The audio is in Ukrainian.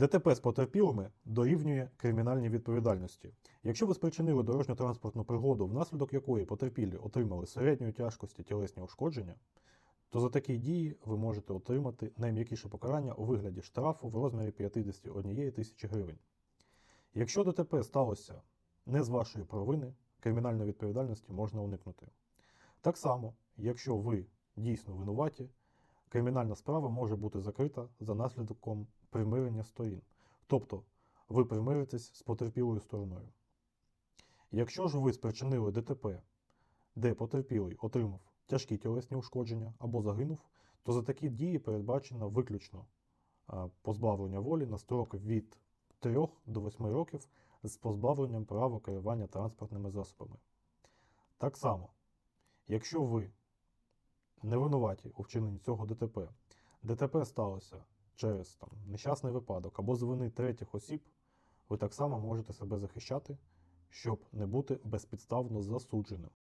ДТП з потерпілими дорівнює кримінальній відповідальності. Якщо ви спричинили дорожньо-транспортну пригоду, внаслідок якої потерпілі отримали середньої тяжкості тілесні ушкодження, то за такі дії ви можете отримати найм'якіше покарання у вигляді штрафу в розмірі 51 тисячі гривень. Якщо ДТП сталося не з вашої провини, кримінальної відповідальності можна уникнути. Так само, якщо ви дійсно винуваті, кримінальна справа може бути закрита за наслідком примирення сторін. Тобто ви примиритесь з потерпілою стороною. Якщо ж ви спричинили ДТП, де потерпілий отримав тяжкі тілесні ушкодження або загинув, то за такі дії передбачено виключно позбавлення волі на строк від 3 до 8 років з позбавленням права керування транспортними засобами. Так само, якщо ви не винуваті у вчиненні цього ДТП, ДТП сталося через там, нещасний випадок або з вини третіх осіб, ви так само можете себе захищати, щоб не бути безпідставно засудженим.